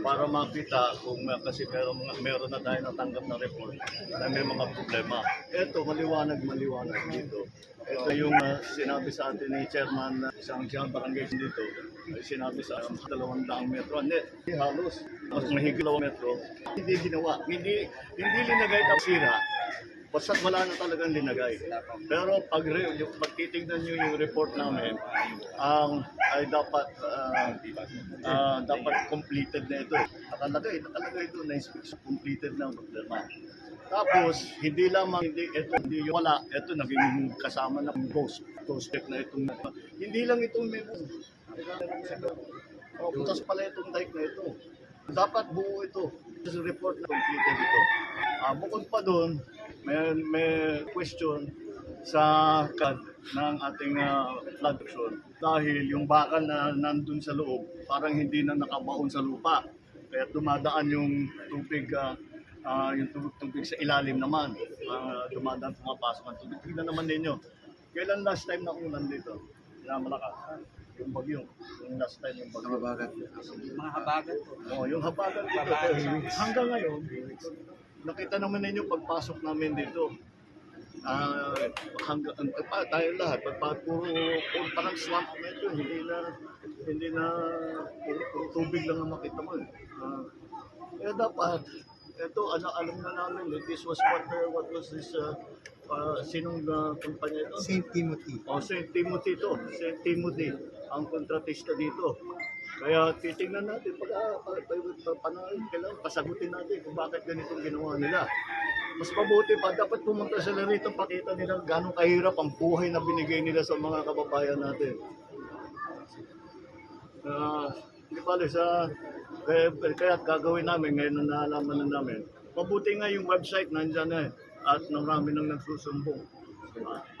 para makita kung uh, kasi meron, mga- meron na tayo natanggap na report na may mga problema. Ito, maliwanag, maliwanag dito. Ito yung uh, sinabi sa atin ni Chairman uh, isang siyang barangay dito. Ay sinabi sa um, dalawang daang metro. Hindi, halos. Mas mahigit metro. Hindi ginawa. Hindi, hindi linagay ang sira. Basta't wala na talagang linagay. Pero pag, yung, pag titignan nyo yung report namin, ang ay dapat ah, ah, dapat completed na ito. Nakalagay, nakalagay doon na inspection completed na ang problema. Tapos, hindi lamang, hindi, ito, hindi yung wala, ito naging kasama ng ghost, ghost check na itong, hindi lang itong may Oh, butas pala itong dike na ito. Dapat buo ito. Report na completed ito. Ah, bukod pa doon, may, may question sa CAD ng ating uh, flood action. Dahil yung bakal na nandun sa loob, parang hindi na nakabaon sa lupa. Kaya dumadaan yung tubig, ah, ah, yung tubig, tubig sa ilalim naman. Ah, dumadaan, pumapasok ang tubig. Tignan naman ninyo. Kailan last time na ulan dito? Na malakas. Yung bagyo. Yung last time yung bagyo. Mga habagat. Oh, yung habagat dito. Habagat. Hanggang ngayon, nakita naman ninyo pagpasok namin dito. Ah, hanggang uh, pa, tayo lahat, pag pa, puro, puro parang swamp na ito, hindi na hindi na puro, puro tubig lang ang makita mo. eh. Ah, kaya dapat ito ano alam na namin eh, this was what uh, what was this uh, uh, sinong uh, kumpanya ito? St. Timothy. O, St. Timothy to. St. Timothy, ang kontratista dito. Kaya titingnan natin, pag ah, pa, pa, pa, panahon, kailangan pasagutin natin kung bakit ganitong ginawa nila. Mas mabuti pa, dapat pumunta sila rito, pakita nila gano'ng kahirap ang buhay na binigay nila sa mga kababayan natin. Ah, hindi pala sa kaya, kaya gagawin namin ngayon na naalaman na namin. Mabuti nga yung website nandyan na eh, at marami nang nagsusumbong.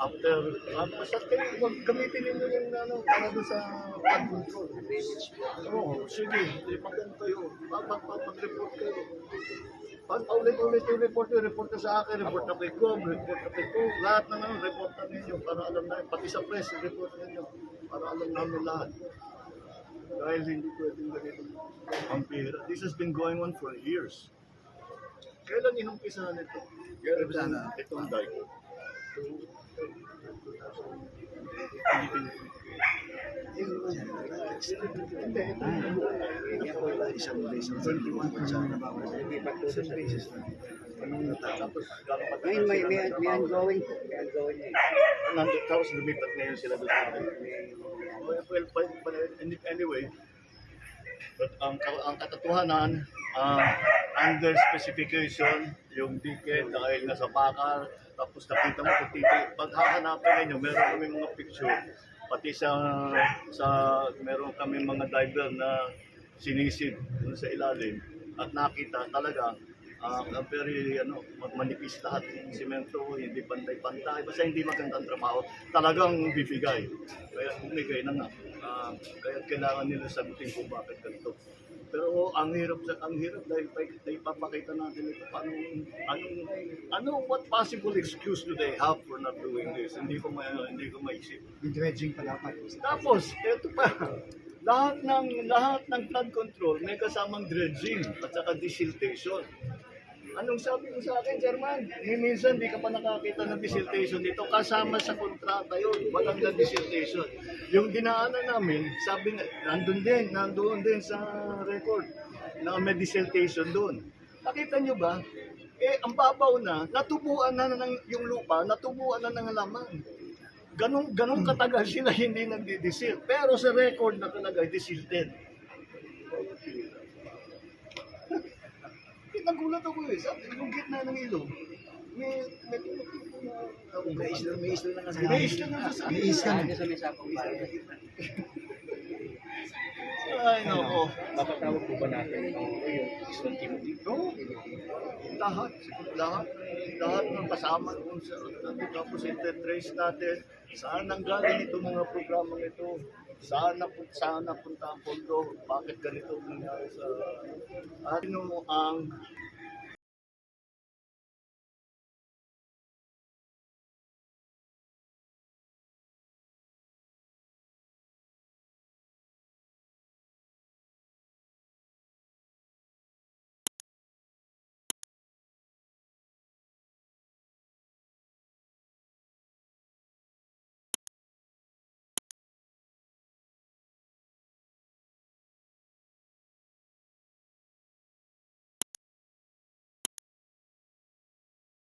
After, uh, basta kayo, wag gamitin ninyo yung ano, para doon sa flood control. Oo, sige, maganda kayo. Pag- pag- pag- Mag-report kayo. Pag ulit-ulit yung report nyo, report na sa akin, report na kay Cobb, report na kay Cobb, lahat na ano, report na ninyo para alam namin. Pati sa press, report ninyo para alam namin lahat. Dahil hindi pwedeng ganito ang pera. This has been going on for years. Kailan inumpisahan ito? Kailan itong dike? Hindi, ito. Isang beses. 21 pa siya nabawas. Isang beses na. Anong natapos? Ngayon may, may, may ongoing. May ongoing eh. Nandun tapos lumipat ngayon sila doon sa. Well, anyway, but ang, ang katotohanan, ah, under specification, yung ticket dahil nasa bakal, tapos nakita mo kung ticket, pag hahanapin ninyo, meron kami mga picture, pati sa, sa meron kami mga diver na sinisid dun sa ilalim, at nakita talaga, na very ano, manipis lahat ng simento, hindi pantay-pantay, basta hindi magandang trabaho, talagang bibigay. Kaya bumigay na nga. Ah, kaya kailangan nila sagutin kung bakit ganito. Ang hirap sa ang hirap dahil pa, dahil papakita natin ito paano ano ano what possible excuse do they have for not doing this hindi ko ma, hindi ko maisip Yung dredging pa dapat. tapos, eto pa, lahat ng lahat ng flood control may kasamang dredging at saka desiltation. Anong sabi mo sa akin, Chairman? Ni minsan di ka pa nakakita ng desiltation dito. Kasama sa kontrata yun. Walang na desiltation. Yung dinaanan namin, sabi nga, nandun din, nandun din sa record na may desiltation doon. Nakita nyo ba? Eh, ang babaw na, natubuan na ng yung lupa, natubuan na ng laman ganong ganong katagal sila hindi nagdi-desil. Pero sa record na talaga, desilted. Nagulat ako eh. Sabi, yung gitna ng ilog, may, may, May isla, may isla na kasi. may isla na sa May isla na. Sa may sapang bayan? Ay, nako. Mapatawag po ba natin ang yung St. Timothy? No. Lahat, lahat, lahat ng kasama kung sa tapos ite-trace natin saan nanggaling itong mga programa ito, saan na saan napunta ang pondo, bakit ganito ang nangyari sa at ano ang